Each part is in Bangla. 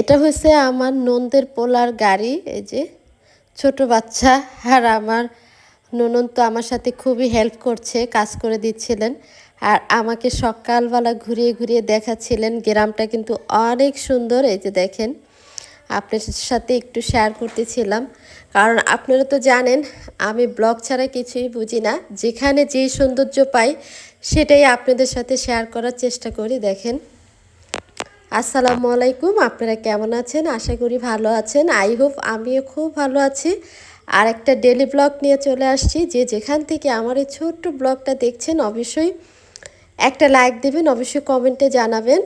এটা হচ্ছে আমার নন্দের পোলার গাড়ি, এই যে ছোট বাচ্চা। আর আমার ননদ তো আমার সাথে খুবই হেল্প করছে, কাজ করে দিচ্ছিলেন। আর আমাকে সকালবেলা ঘুরিয়ে ঘুরিয়ে দেখাচ্ছিলেন। গ্রামটা কিন্তু অনেক সুন্দর, এই যে দেখেন। আপনার সাথে একটু শেয়ার করতেছিলাম। কারণ আপনারা তো জানেন, আমি ব্লগ ছাড়া কিছুই বুঝি না। যেখানে যেই সৌন্দর্য পাই, সেটাই আপনাদের সাথে শেয়ার করার চেষ্টা করি, দেখেন। আসসালামু আলাইকুম, আপনারা কেমন আছেন? আশা করি ভালো আছেন। আই হোপ আমিও খুব ভালো আছি। আর একটা ডেলি ব্লগ নিয়ে চলে আসছি। যে যেখান থেকে আমার এই ছোট্ট ব্লগটা দেখছেন, অবশ্যই একটা লাইক দেবেন, অবশ্যই কমেন্টে জানাবেন।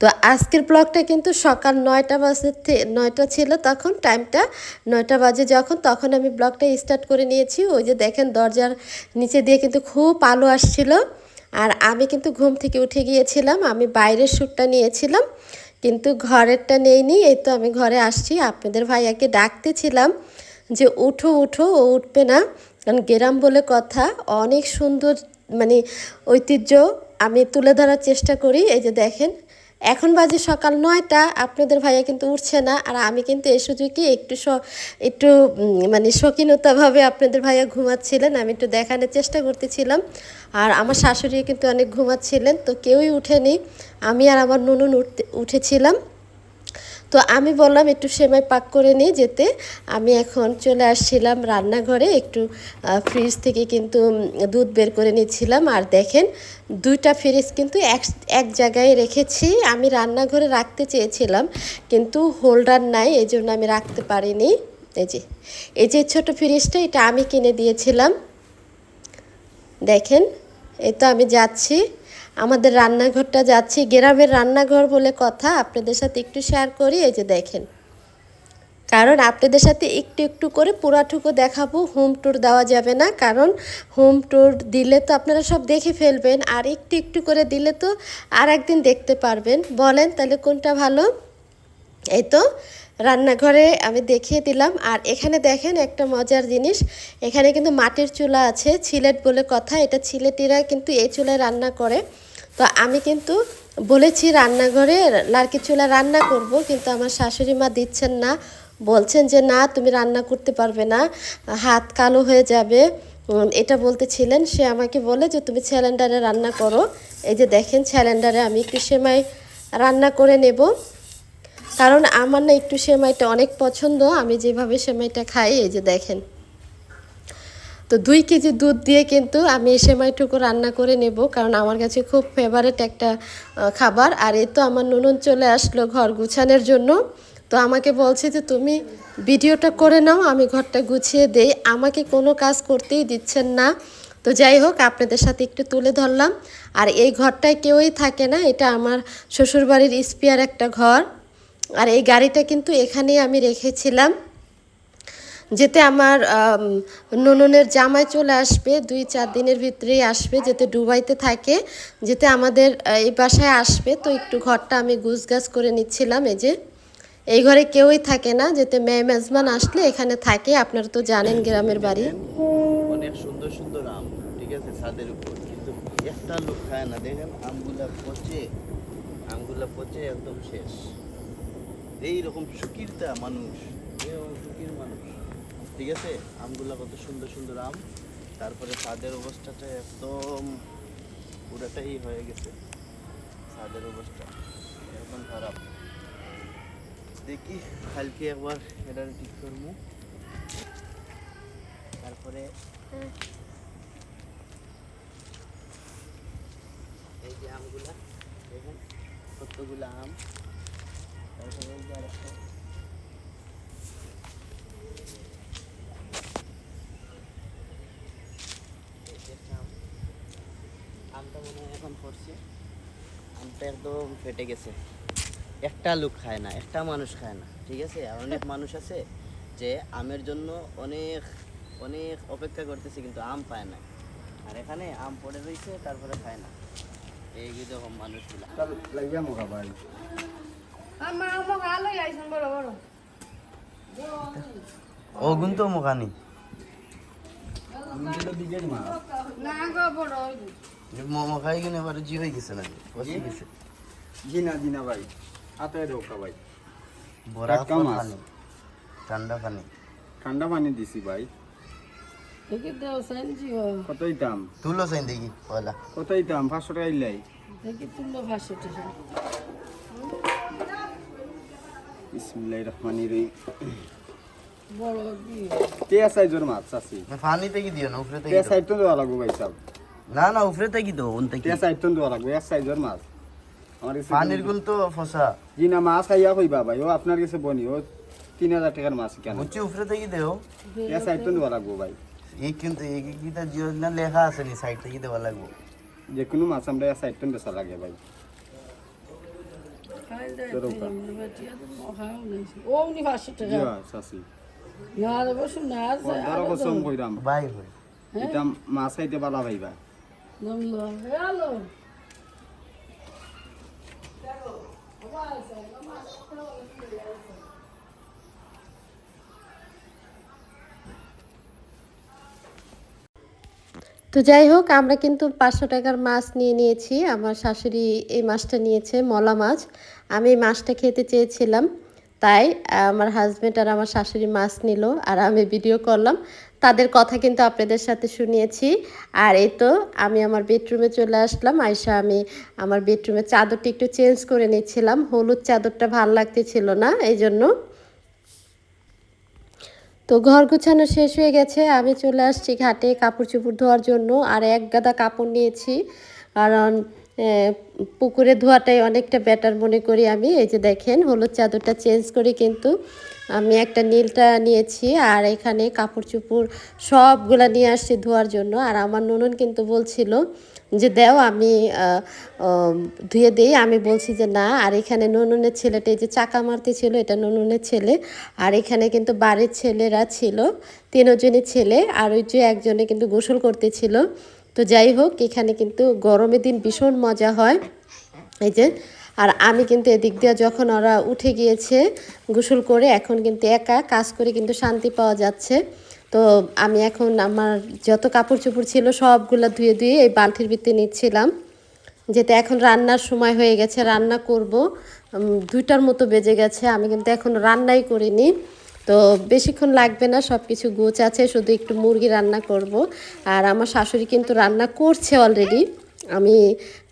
তো আজকের ব্লগটা কিন্তু সকাল নয়টা বাজে নয়টা ছিল তখন টাইমটা নয়টা বাজে যখন, তখন আমি ব্লগটা স্টার্ট করে নিয়েছি। ওই যে দেখেন দরজার নিচে দিয়ে কিন্তু খুব আলো আসছিল। আর আমি কিন্তু ঘুম থেকে উঠে গিয়েছিলাম, আমি বাইরের শ্যুটটা নিয়েছিলাম, কিন্তু ঘরেরটা নেইনি এই তো আমি ঘরে আসছি। আপনাদের ভাইয়াকে ডাকতেছিলাম যে, উঠো উঠো, ও উঠবে না। কারণ গ্রাম বলে কথা, অনেক সুন্দর মানে ঐতিহ্য, আমি তুলে ধরার চেষ্টা করি। এই যে দেখেন এখন বাজে সকাল নয়টা, আপনাদের ভাইয়া কিন্তু উঠছে না, আর আমি কিন্তু এই সুযোগে একটু একটু মানে শৌখিনতাভাবে আপনাদের ভাইয়া ঘুমাচ্ছিলেন, আমি একটু দেখানোর চেষ্টা করতেছিলাম। আর আমার শাশুড়ি কিন্তু অনেক ঘুমাচ্ছিলেন, তো কেউই উঠেনি, আমি আর আমার নুনুন উঠতে, উঠেছিলাম। তো আমি বললাম একটু সেমাই পাক করে নিয়ে যেতে। আমি এখন চলে আসছিলাম রান্নাঘরে, একটু ফ্রিজ থেকে কিন্তু দুধ বের করে নিয়েছিলাম আর দেখেন, দুইটা ফ্রিজ কিন্তু এক এক জায়গায় রেখেছি। আমি রান্নাঘরে রাখতে চেয়েছিলাম, কিন্তু হোল্ডার নাই এই জন্য আমি রাখতে পারিনি। এই যে এই যে ছোটো ফ্রিজটা এটা আমি কিনে দিয়েছিলাম। দেখেন, এই তো আমি যাচ্ছি। আমাদের রান্নাঘরটা যাচ্ছি গ্রামের রান্নাঘর বলে কথা। আপনাদের সাথে একটু শেয়ার করি, এই যে দেখেন। কারণ আপনাদের সাথে একটু একটু করে পুরাটুকু দেখাবো হোম ট্যুর দেওয়া যাবে না। কারণ হোম ট্যুর দিলে তো আপনারা সব দেখে ফেলবেন, আর একটু একটু করে দিলে তো আর একদিন দেখতে পারবেন। বলেন তাহলে কোনটা ভালো? এই তো রান্নাঘরে আমি দেখিয়ে দিলাম। আর এখানে দেখেন একটা মজার জিনিস। এখানে কিন্তু মাটির চুলা আছে, ছিলেট বলে কথা। এটা ছিলেটিরা কিন্তু এই চুলায় রান্না করে। তো আমি কিন্তু বলেছি রান্নাঘরে লার্কি চুলা রান্না করব, কিন্তু আমার শাশুড়ি মা দিচ্ছেন না। বলছেন যে, না, তুমি রান্না করতে পারবে না। হাত কালো হয়ে যাবে। এটা বলতেছিলেন। সে আমাকে বলে যে, তুমি স্যালেন্ডারে রান্না করো। এই যে দেখেন স্যালেন্ডারে আমি একটু সেমাই রান্না করে নেব। কারণ আমার না একটু সেমাইটা অনেক পছন্দ, আমি যেভাবে সেমাইটা খাই, এই যে দেখেন। তো দুই কেজি দুধ দিয়ে কিন্তু আমি সেমাইটুকু রান্না করে নেব, কারণ আমার কাছে খুব ফেভারেট একটা খাবার। আর এই তো আমার নুনুন চলে আসলো ঘর গুছানোর জন্য। তো আমাকে বলছে যে, তুমি ভিডিওটা করে নাও, আমি ঘরটা গুছিয়ে দেই। আমাকে কোনো কাজ করতেই দিচ্ছেন না। তো যাই হোক, আপনাদের সাথে একটু তুলে ধরলাম। আর এই ঘরটায় কেউই থাকে না, এটা আমার শ্বশুরবাড়ির স্পিয়ার একটা ঘর। আর এই গাড়িটা কিন্তু এখানেই আমি রেখেছিলাম। যেতে আমার আম, নননের জামাই চলে আসবে দুই চার দিনের ভিতরেই আসবে যেতে দুবাইতে থাকে যেতে আমাদের এই বাসায় আসবে। তো একটু ঘরটা আমি গুছগাছ করে নিচ্ছিলাম এই যে। এই ঘরে কেউই থাকে না যেতে মেয়ে মেজমান আসলে এখানে থাকে আপনারা তো জানেন গ্রামের বাড়ি। অনেক সুন্দর সুন্দর আম ঠিক আছে ছাদের উপর। কিন্তু একটা লোক খায় না দেখেন আমগুলা পচে আমগুলা পচে একদম শেষ। এইরকম সুকিরতা মানুষ। সুকির মানুষ। ঠিক আছে? আমগুলা কত সুন্দর সুন্দর আম। তারপরে ছাদের অবস্থাটা একদম পুরাটাই হয়ে গেছে। ছাদের অবস্থা একদম খারাপ। দেখি কালকে একবার এটা ঠিক করব। তারপরে এই যে আমগুলা দেখেন কতগুলো আম। ফেটে গেছে একটা লোক খায় না, একটা মানুষ খায় না, ঠিক আছে? অনেক মানুষ আছে যে আমের জন্য অনেক অনেক অপেক্ষা করতেছে কিন্তু আম পায় না। আর এখানে আম পড়ে রয়েছে, তারপরে খায় না। এই রকম মানুষগুলা। ও কিন্তু মুখানি। মোমো খাই কিনে এবার জি হয়ে গেছে নাকি? বসে গেছে। জিনা জিনা ভাই। হাতে ভাই। পানি ঠান্ডা পানি। ঠান্ডা পানি দিছি ভাই। কতই দাম? তুলো দেখি পয়লা কতই দাম? পাঁচশো টাকা ইলাই। দেখি তুলো ভাষা টাষা বিসমিল্লাহির রহমানির রহিম। সাইজের মাছ আছে পানি থেকে দিও না উপরে তো দেওয়া লাগবে ভাই সাহেব না না উপরে থেকে দাও ওন থেকে টিয়া সাইড তো দেওয়া লাগবে এক সাইজের মাছ। আমার কাছে গুল তো ফসা। জি না মাছ খাইয়া কইবা ভাই ও আপনার কাছে বনি ও তিন হাজার টাকার মাছ কেন। বুঝছি উপরে থেকে দেও টিয়া সাইড তো দেওয়া লাগবে ভাই। এই কিন্তু এই কিটা জিও না লেখা আছে নি সাইড থেকে দেওয়া লাগবে? যে কোনো মাছ আমরা সাইড তো বেচা লাগে ভাই। নাই ও উনি জি টাকা চাষি না বসুন না আর পনেরো বছর কইরাম বাই হই এটা মাছ খাইতে পালা ভাইবা। দমলো হ্যালো তো যাই হোক, আমরা কিন্তু পাঁচশো টাকার মাছ নিয়ে নিয়েছি। আমার শাশুড়ি এই মাছটা নিয়েছে, মলা মাছ। আমি এই মাছটা খেতে চেয়েছিলাম, তাই আমার হাজব্যান্ড আর আমার শাশুড়ি মাছ নিল আর আমি ভিডিও করলাম। তাদের কথা কিন্তু আপনাদের সাথে শুনিয়েছি। আর এই তো আমি আমার বেডরুমে চলে আসলাম। আয়সা আমি আমার বেডরুমের চাদরটি একটু চেঞ্জ করে নিচ্ছিলাম হলুদ চাদরটা ভালো লাগতেছিল না, এই জন্য তো ঘর গুছানো শেষ হয়ে গেছে। আমি চলে আসছি ঘাটে কাপড় চোপড় ধোয়ার জন্য। আর এক গাদা কাপড় নিয়েছি। কারণ পুকুরে ধোয়াটাই অনেকটা বেটার মনে করি আমি। এই যে দেখেন, হলুদ চাদরটা চেঞ্জ করে কিন্তু আমি একটা নীলটা নিয়েছি আর এখানে কাপড় চোপড় সবগুলা নিয়ে আসছি ধোয়ার জন্য। আর আমার ননন কিন্তু বলছিল যে, দেও, আমি ধুয়ে দিই। আমি বলছি যে, না। আর এখানে ননুনের ছেলেটা এই যে চাকা মারতে ছিল, এটা ননুনের ছেলে। আর এখানে কিন্তু বাড়ির ছেলেরা ছিল, তিনজনই ছেলে। আর ওই যে একজনে কিন্তু গোসল করতেছিল তো যাই হোক, এখানে কিন্তু গরমের দিন ভীষণ মজা হয়। এই যে, আর আমি কিন্তু এদিক দিয়ে যখন ওরা উঠে গিয়েছে গোসল করে, এখন কিন্তু একা কাজ করে কিন্তু শান্তি পাওয়া যাচ্ছে। তো আমি এখন আমার যত কাপড় চোপড় ছিল সবগুলো ধুয়ে ধুয়ে এই বালতির ভিতরে নিচ্ছিলাম। যেতে এখন রান্নার সময় হয়ে গেছে, রান্না করব। দুইটার মতো বেজে গেছে, আমি কিন্তু এখন রান্নাই করিনি। তো বেশিক্ষণ লাগবে না সব কিছু গোছ আছে, শুধু একটু মুরগি রান্না করব। আর আমার শাশুড়ি কিন্তু রান্না করছে অলরেডি আমি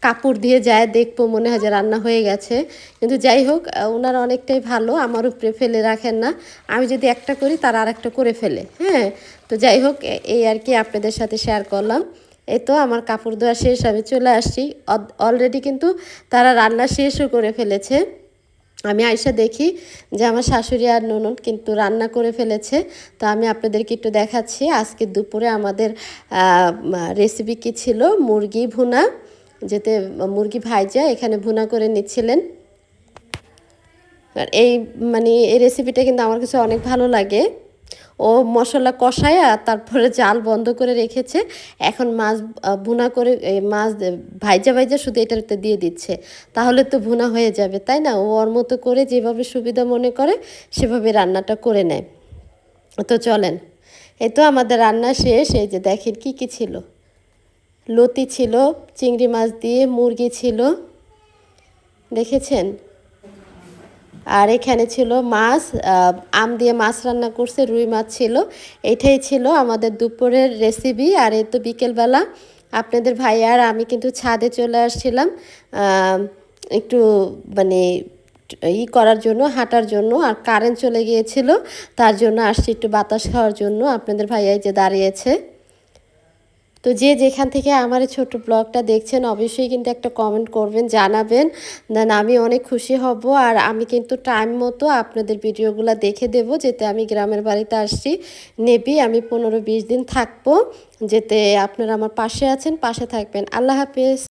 কাপড় দিয়ে যায়, দেখব, মনে হয় যে রান্না হয়ে গেছে। কিন্তু যাই হোক ওনারা অনেকটাই ভালো আমার উপরে ফেলে রাখেন না। আমি যদি একটা করি, তারা আর একটা করে ফেলে হ্যাঁ? তো যাই হোক এই আর কি আপনাদের সাথে শেয়ার করলাম। এই তো আমার কাপড় ধোয়া শেষ, আমি চলে আসছি। অলরেডি কিন্তু তারা রান্না শেষও করে ফেলেছে। আমি আয়সা দেখি যে আমার শাশুড়ি আর ননদ কিন্তু রান্না করে ফেলেছে। তো আমি আপনাদেরকে একটু দেখাচ্ছি। আজকে দুপুরে আমাদের রেসিপি কী ছিল? মুরগি ভুনা, যেতে মুরগি ভাইজা, এখানে ভুনা করে নিচ্ছিলেন। আর এই মানে এই রেসিপিটা কিন্তু আমার কাছে অনেক ভালো লাগে। ও মশলা কষায়া তারপরে জাল বন্ধ করে রেখেছে। এখন মাছ ভুনা করে মাছ ভাইজা ভাইজা শুধু এটাতে দিয়ে দিচ্ছে। তাহলে তো ভুনা হয়ে যাবে, তাই না? ও ওর মতো করে যেভাবে সুবিধা মনে করে, সেভাবে রান্নাটা করে নেয়। তো চলেন এই তো আমাদের রান্না শেষ। এই যে দেখেন কি কি ছিল? লতি ছিল, চিংড়ি মাছ দিয়ে, মুরগি ছিল। দেখেছেন? আর এখানে ছিল মাছ আম দিয়ে মাছ রান্না করছে, রুই মাছ ছিল। এটাই ছিল আমাদের দুপুরের রেসিপি আর এই তো বিকেলবেলা আপনাদের ভাই আর আমি কিন্তু ছাদে চলে আসছিলাম একটু মানে ই করার জন্য, হাঁটার জন্য। আর কারেন্ট চলে গিয়েছিল, তার জন্য আসছি একটু বাতাস খাওয়ার জন্য। আপনাদের ভাইয়াই যে দাঁড়িয়েছে। তো যে যেখান থেকে আমার ছোট ব্লগটা দেখছেন, অবশ্যই কিন্তু একটা কমেন্ট করবেন, জানাবেন। দেন আমি অনেক খুশি হব আর আমি কিন্তু টাইম মতো আপনাদের ভিডিওগুলো দেখে দেব, যেতে আমি গ্রামের বাড়িতে আসছি। নেবি, আমি পনেরো বিশ দিন থাকব, যেতে আপনারা আমার পাশে আছেন, পাশে থাকবেন। আল্লাহ হাফেজ।